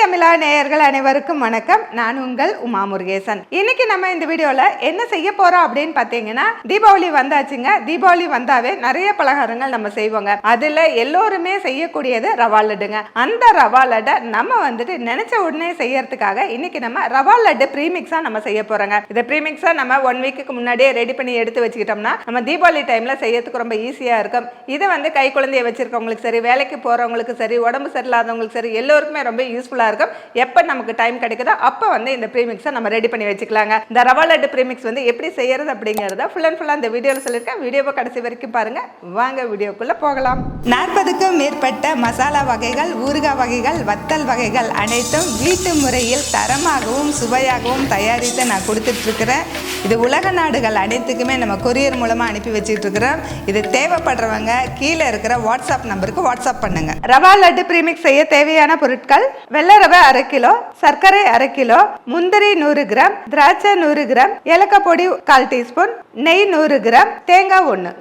தமிழா நேயர்கள் அனைவருக்கும் வணக்கம். நான் உங்கள் உமா முருகேசன். இன்னைக்கு நம்ம இந்த வீடியோல என்ன செய்ய போறோம் அப்படின்னு பார்த்தீங்கன்னா தீபாவளி வந்தாச்சுங்க. தீபாவளி வந்தாவே நிறைய பலகாரங்கள் நம்ம செய்வோங்க. அதுல எல்லோருமே செய்யக்கூடியது ரவா லட்டுங்க. அந்த ரவா லட்டை நம்ம வந்துட்டு நினைச்ச உடனே செய்யறதுக்காக இன்னைக்கு நம்ம ரவா லட்டு ப்ரீமிக்ஸா நம்ம செய்ய போறோங்க. இதை ப்ரீமிக்ஸா நம்ம ஒன் வீக்குக்கு முன்னாடியே ரெடி பண்ணி எடுத்து வச்சுக்கிட்டோம்னா நம்ம தீபாவளி டைம்ல செய்யறதுக்கு ரொம்ப ஈஸியா இருக்கும். இதை வந்து கை குழந்தைய வச்சிருக்கவங்களுக்கு சரி வேலைக்கு போறவங்களுக்கு சரி உடம்பு சரியில்லாதவங்களுக்கு சரி எல்லோருக்குமே ரொம்ப யூஸ்ஃபுல்லா இருக்கும். எப்போ நமக்கு டைம் கிடைக்குதோ அப்போ வந்து இந்த ப்ரீமிக்ஸை நம்ம ரெடி பண்ணி வச்சுக்கலாங்க. இந்த ரவா லட்டு ப்ரீமிக்ஸ் வந்து எப்படி செய்யறது அப்படிங்கிறத ஃபுல் அண்ட் ஃபுல்லாக இந்த வீடியோவில் சொல்லியிருக்கேன். வீடியோவை கடைசி வரைக்கும் பாருங்க. வாங்க வீடியோக்குள்ளே போகலாம். நாற்பதுக்கும் மேற்பட்ட மசாலா வகைகள் ஊறுகாய் வகைகள் வத்தல் வகைகள் அனைத்தும் வீட்டு முறையில் தரமாகவும் சுவையாகவும் தயாரித்து நான் கொடுத்துட்டு இருக்கிறேன் இது உலக நாடுகள் அனைத்துக்குமே நம்ம கொரியர் மூலமாக அனுப்பி வச்சுட்டு இருக்கிறோம் இது தேவைப்படுறவங்க கீழே இருக்கிற வாட்ஸ்அப் நம்பருக்கு வாட்ஸ்அப் பண்ணுங்க. ரவா லட்டு ப்ரீமிக்ஸ் செய்ய தேவையான பொருட்கள் வெள்ளை ரவை அரை கிலோ சர்க்கரை அரை கிலோ முந்திரி நூறு கிராம் திராட்சை நூறு கிராம் ஏலக்காய் பொடி கால் டீஸ்பூன் நெய் நூறு கிராம் தேங்காய் ஒன்று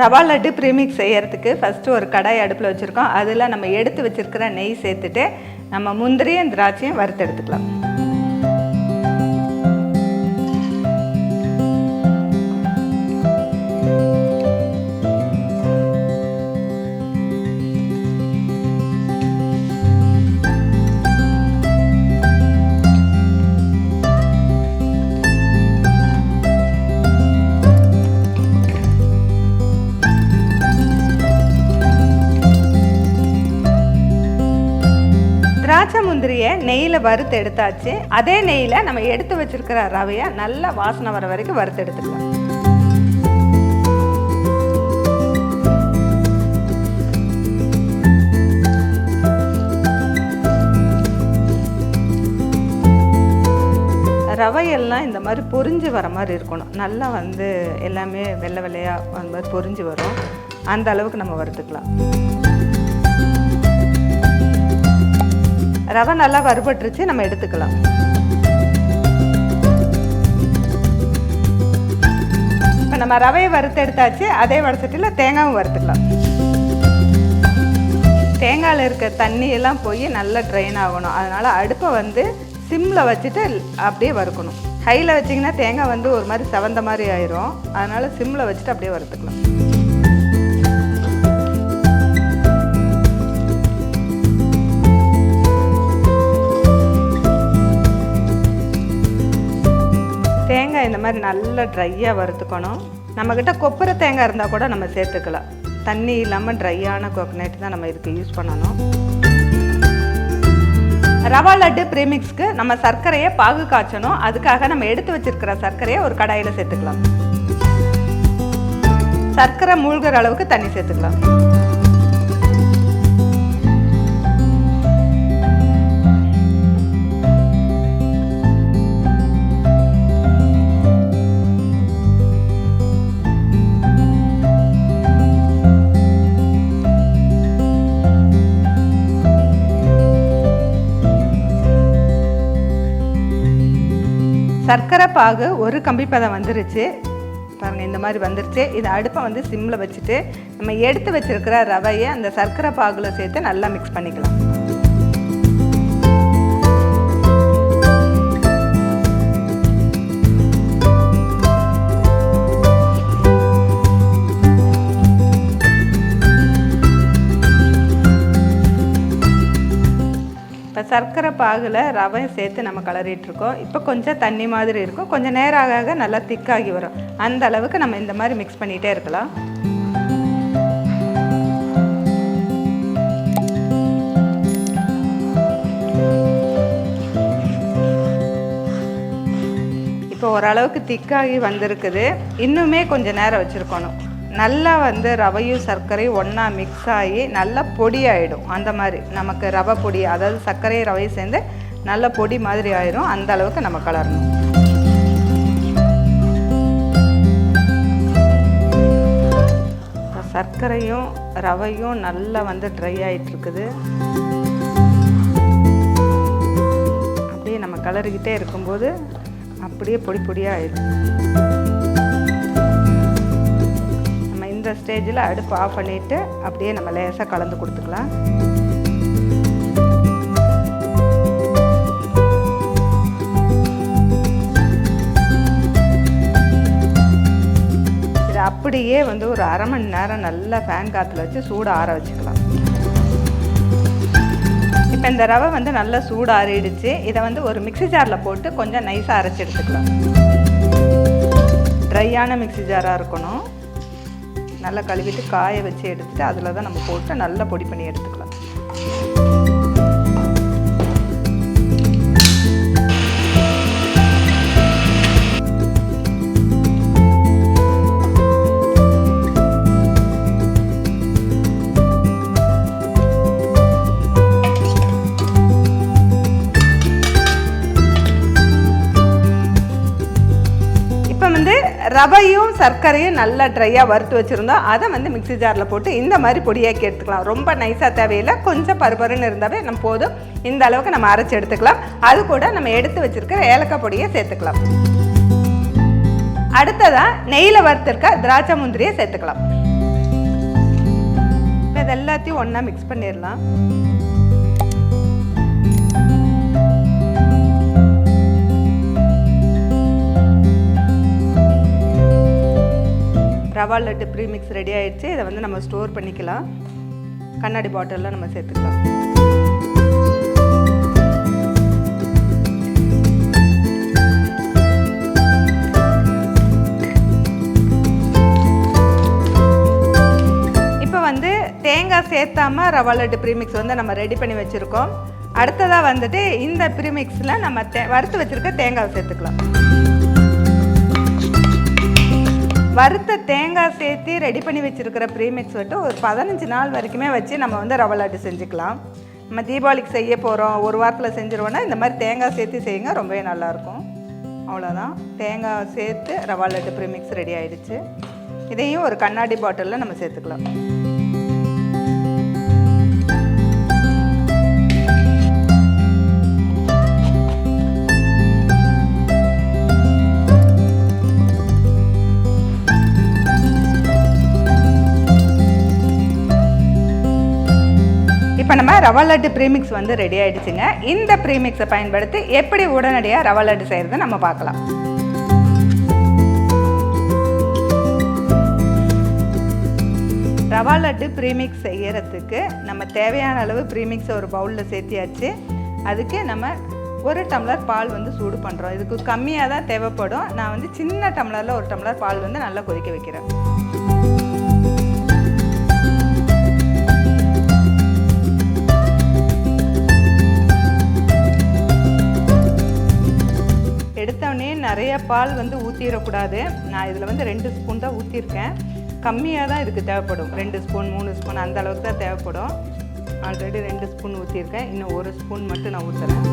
ரவா லட்டு ப்ரீமிக்ஸ் செய்யறதுக்கு ஃபஸ்ட்டு ஒரு கடாய் அடுப்பில் வச்சுருக்கோம். அதில் நம்ம எடுத்து வச்சிருக்கிற நெய் சேர்த்துட்டு நம்ம முந்திரியும் திராட்சையும் வறுத்து எடுத்துக்கலாம். திராட்சை நெய்யில் வறுத்து எடுத்தாச்சு. அதே நெய்யில் நம்ம எடுத்து வச்சிருக்கிற ரவையை நல்லா வாசனை வர வரைக்கும் வறுத்து எடுத்துக்கலாம். ரவையெல்லாம் இந்த மாதிரி பொரிஞ்சு வர மாதிரி இருக்கணும். நல்லா வந்து எல்லாமே வெள்ளை வெள்ளையாக அந்த மாதிரி பொரிஞ்சு வரும். அந்த அளவுக்கு நம்ம வறுத்துக்கலாம். ரவை நல்லா வறுபட்டுருச்சு நம்ம எடுத்துக்கலாம். இப்போ நம்ம ரவையை வறுத்து எடுத்தாச்சு அதே வடசட்டியில் தேங்காயும் வறுத்துக்கலாம். தேங்காயில் இருக்க தண்ணி எல்லாம் போய் நல்லா ட்ரெயின் ஆகணும். அதனால் அடுப்பை வந்து சிம்மில் வச்சுட்டு அப்படியே வறுக்கணும். ஹையில் வச்சிங்கன்னா தேங்காய் வந்து ஒரு மாதிரி செவந்த மாதிரி ஆயிரும். அதனால் சிம்மில் வச்சுட்டு அப்படியே வறுத்துக்கலாம். தேங்காய் இந்த மாதிரி நல்லா ட்ரையாக வறுத்துக்கணும். நம்மக்கிட்ட கொப்பரை தேங்காய் இருந்தால் கூட நம்ம சேர்த்துக்கலாம். தண்ணி இல்லாமல் ட்ரையான கோகனட் தான் நம்ம இதுக்கு யூஸ் பண்ணணும். ரவா லட்டு ப்ரீமிக்ஸ்க்கு நம்ம சர்க்கரையை பாகு காய்ச்சணும். அதுக்காக நம்ம எடுத்து வச்சிருக்கிற சர்க்கரையை ஒரு கடாயில் சேர்த்துக்கலாம். சர்க்கரை மூழ்கிற அளவுக்கு தண்ணி சேர்த்துக்கலாம். சர்க்கரை பாகு ஒரு கம்பி பதம் வந்துருச்சு. பாருங்கள் இந்த மாதிரி வந்துருச்சு. இதை அடுப்பை வந்து சிம்மில் வச்சுட்டு நம்ம எடுத்து வச்சுருக்கிற ரவையை அந்த சர்க்கரை பாகுல சேர்த்து நல்லா மிக்ஸ் பண்ணிக்கலாம். சர்க்கரை பாகில் ரவை சேர்த்து நம்ம கலரிட்டு இருக்கோம். இப்போ கொஞ்சம் தண்ணி மாதிரி இருக்கும். கொஞ்சம் நேரம் ஆக ஆக நல்லா திக்காகி வரும். அந்த அளவுக்கு நம்ம இந்த மாதிரி மிக்ஸ் பண்ணிகிட்டே இருக்கலாம். இப்போ ஓரளவுக்கு திக்காகி வந்திருக்குது. இன்னுமே கொஞ்சம் நேரம் வச்சுருக்கணும். நல்லா வந்து ரவையும் சர்க்கரையும் ஒன்றா மிக்ஸ் ஆகி நல்லா பொடி ஆகிடும் அந்த மாதிரி நமக்கு ரவை பொடி அதாவது சர்க்கரையும் ரவையும் சேர்ந்து நல்ல பொடி மாதிரி ஆயிரும். அந்த அளவுக்கு நம்ம கலரணும். சர்க்கரையும் ரவையும் நல்லா வந்து ட்ரை ஆகிட்டுருக்குது அப்படியே நம்ம கலரிக்கிட்டே இருக்கும்போது அப்படியே பொடி பொடியாக ஆயிடும் ஸ்டேஜில் அடுப்பு ஆஃப் பண்ணிவிட்டு அப்படியே நம்ம லேசாக கலந்து கொடுத்துக்கலாம். இது அப்படியே வந்து ஒரு அரை மணி நேரம் நல்லா ஃபேன் காற்றுல வச்சு சூடு ஆற வச்சுக்கலாம். இப்போ இந்த ரவை வந்து நல்லா சூடாறிடுச்சு இதை வந்து ஒரு மிக்சி ஜாரில் போட்டு கொஞ்சம் நைஸாக அரைச்சி எடுத்துக்கலாம். ட்ரையான மிக்சி ஜாராக இருக்கணும். நல்லா கழுவிட்டு காய வச்சு எடுத்துட்டு அதில் தான் நம்ம போட்டு நல்லா பொடி பண்ணி எடுத்துக்கணும். ரவையும் சர்க்கரையும் நல்லா ட்ரையாக வறுத்து வச்சுருந்தோம். அதை வந்து மிக்ஸி ஜாரில் போட்டு இந்த மாதிரி பொடியாக்கி எடுத்துக்கலாம். ரொம்ப நைஸாக தேவையில்லை. கொஞ்சம் பருபருன்னு இருந்தாவே நம்ம போதும். இந்த அளவுக்கு நம்ம அரைச்சி எடுத்துக்கலாம். அது கூட நம்ம எடுத்து வச்சுருக்கிற ஏலக்காய் பொடியை சேர்த்துக்கலாம். அடுத்ததாக நெய்யில் வறுத்திருக்க திராட்சை முந்திரியை சேர்த்துக்கலாம். இப்போ இது எல்லாத்தையும் ஒன்றா மிக்ஸ் பண்ணிடலாம். ரவா லட்டு ப்ரீமிக்ஸ் ரெடி ஆயிடுச்சு. இதை வந்து நம்ம ஸ்டோர் பண்ணிக்கலாம். கண்ணாடி பாட்டிலில் நம்ம சேர்த்துக்கலாம். இப்போ வந்து தேங்காய் சேர்த்தாம ரவா லட்டு ப்ரீமிக்ஸ் வந்து நம்ம ரெடி பண்ணி வச்சுருக்கோம். அடுத்ததாக வந்துட்டு இந்த ப்ரீமிக்ஸில் நம்ம தே வறுத்து வச்சுருக்க தேங்காய் சேர்த்துக்கலாம். வறுத்த தேங்காய் சேர்த்து ரெடி பண்ணி வச்சுருக்கிற ப்ரீமிக்ஸ் வந்துட்டு ஒரு பதினஞ்சு நாள் வரைக்குமே வச்சு நம்ம வந்து ரவை லட்டு செஞ்சுக்கலாம். நம்ம தீபாவளிக்கு செய்ய போகிறோம் ஒரு வாரத்தில் செஞ்சுருவோன்னா இந்த மாதிரி தேங்காய் சேர்த்து செய்யுங்க ரொம்பவே நல்லாயிருக்கும். அவ்வளோதான் தேங்காய் சேர்த்து ரவா லட்டு ப்ரீமிக்ஸ் ரெடி ஆயிடுச்சு. இதையும் ஒரு கண்ணாடி பாட்டிலில் நம்ம சேர்த்துக்கலாம். ரவா லட்டு ப்ரீமிக்ஸ் வந்து ரெடி ஆயிடுச்சுங்க. இந்த ப்ரீமிக்ஸை பயன்படுத்தி எப்படி உடனடியாக ரவா லட்டு செய்கிறது நம்ம பார்க்கலாம். ரவா லட்டு ப்ரீமிக்ஸ் செய்கிறதுக்கு நம்ம தேவையான அளவு ப்ரீமிக்ஸை ஒரு பவுலில் சேர்த்தியாச்சு. அதுக்கு நம்ம ஒரு டம்ளர் பால் வந்து சூடு பண்ணுறோம் இதுக்கு கம்மியாக தான் தேவைப்படும். நான் வந்து சின்ன டம்ளரில் ஒரு டம்ளர் பால் வந்து நல்லா கொதிக்க வைக்கிறேன். எடுத்தவொடனே நிறைய பால் வந்து ஊற்றிடக்கூடாது நான் இதில் வந்து ரெண்டு ஸ்பூன் தான் ஊற்றிருக்கேன் கம்மியாக தான் இதுக்கு தேவைப்படும். ரெண்டு ஸ்பூன் மூணு ஸ்பூன் அந்த அளவுக்கு தான் தேவைப்படும். ஆல்ரெடி ரெண்டு ஸ்பூன் ஊற்றிருக்கேன் இன்னும் ஒரு ஸ்பூன் மட்டும் நான் ஊற்றுறேன்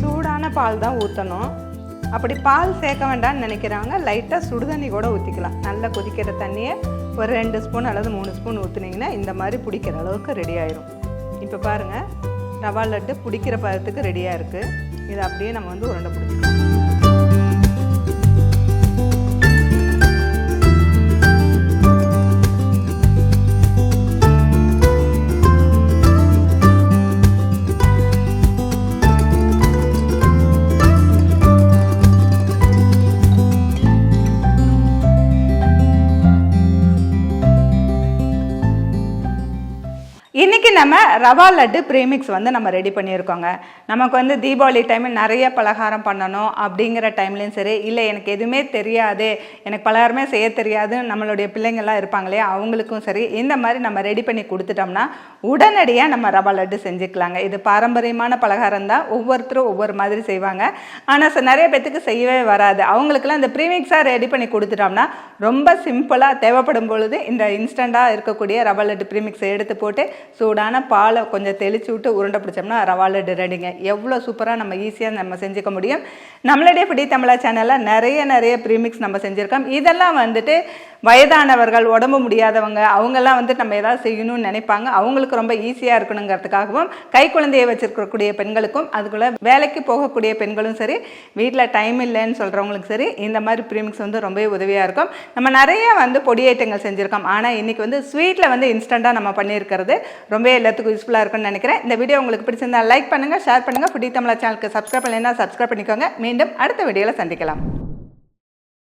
சூடான பால் தான் ஊற்றணும் அப்படி பால் சேர்க்க வேண்டாம்னு நினைக்கிறாங்க லைட்டாக சுடுதண்ணி கூட ஊற்றிக்கலாம் நல்லா கொதிக்கிற தண்ணியை ஒரு ரெண்டு ஸ்பூன் அல்லது மூணு ஸ்பூன் ஊற்றுனீங்கன்னா இந்த மாதிரி பிடிக்கிற அளவுக்கு ரெடி ஆயிரும். இப்போ பாருங்கள் ரவா லட்டு பிடிக்கிற பதத்துக்கு ரெடியாக இருக்குது இதை அப்படியே நம்ம வந்து உருண்டை பிடிச்சிக்கலாம். இன்றைக்கி நம்ம ரவா லட்டு ப்ரீமிக்ஸ் வந்து நம்ம ரெடி பண்ணியிருக்கோங்க. நமக்கு வந்து தீபாவளி டைமில் நிறைய பலகாரம் பண்ணணும் அப்படிங்கிற டைம்லேயும் சரி இல்லை எனக்கு எதுவுமே தெரியாது எனக்கு பலகாரமே செய்ய தெரியாது நம்மளுடைய பிள்ளைங்கள்லாம் இருப்பாங்களே அவங்களுக்கும் சரி இந்த மாதிரி நம்ம ரெடி பண்ணி கொடுத்துட்டோம்னா உடனடியாக நம்ம ரவா லட்டு செஞ்சுக்கலாங்க. இது பாரம்பரியமான பலகாரம் தான். ஒவ்வொருத்தரும் ஒவ்வொரு மாதிரி செய்வாங்க. ஆனால் நிறைய பேத்துக்கு செய்யவே வராது. அவங்களுக்குலாம் இந்த ப்ரீமிக்ஸாக ரெடி பண்ணி கொடுத்துட்டோம்னா ரொம்ப சிம்பிளாக தேவைப்படும் பொழுது இந்த இன்ஸ்டண்ட்டாக இருக்கக்கூடிய ரவா லட்டு ப்ரீமிக்ஸை எடுத்து போட்டு சூடான பாலை கொஞ்சம் தெளிச்சு விட்டு உருண்டை பிடிச்சோம்னா ரவா லட்டு ரெடிங்க எவ்வளோ சூப்பராக நம்ம ஈஸியாக நம்ம செஞ்சுக்க முடியும். நம்மளுடைய பிடி தமிழா சேனலில் நிறைய நிறைய ப்ரீமிக்ஸ் நம்ம செஞ்சுருக்கோம். இதெல்லாம் வந்துட்டு வயதானவர்கள் உடம்பு முடியாதவங்க அவங்கெல்லாம் வந்து நம்ம ஏதாவது செய்யணும்னு நினைப்பாங்க. அவங்களுக்கு ரொம்ப ஈஸியாக இருக்கணுங்கிறதுக்காகவும் கை குழந்தையை வச்சிருக்கக்கூடிய பெண்களுக்கும் அதுக்குள்ள வேலைக்கு போகக்கூடிய பெண்களும் சரி வீட்டில் டைம் இல்லைன்னு சொல்கிறவங்களுக்கு சரி இந்த மாதிரி ப்ரீமிக்ஸ் வந்து ரொம்பவே உதவியாக இருக்கும். நம்ம நிறைய வந்து பொடி ஐட்டங்கள் செஞ்சுருக்கோம். ஆனால் இன்றைக்கி வந்து ஸ்வீட்டில் வந்து இன்ஸ்டண்ட்டாக நம்ம பண்ணியிருக்கிறது ரொம்ப எல்லாத்துக்கும் யூஸ்ஃபுல்லாக இருக்கும்னு நினைக்கிறேன். இந்த வீடியோ உங்களுக்கு பிடிச்சிருந்தா லைக் பண்ணுங்கள் ஷேர் பண்ணுங்கள் ஃபுடி தமிழா சேனலுக்கு சப்ஸ்கிரைப் பண்ணலைன்னா சப்ஸ்கிரைப் பண்ணிக்கோங்க. மீண்டும் அடுத்த வீடியோவில் சந்திக்கலாம்.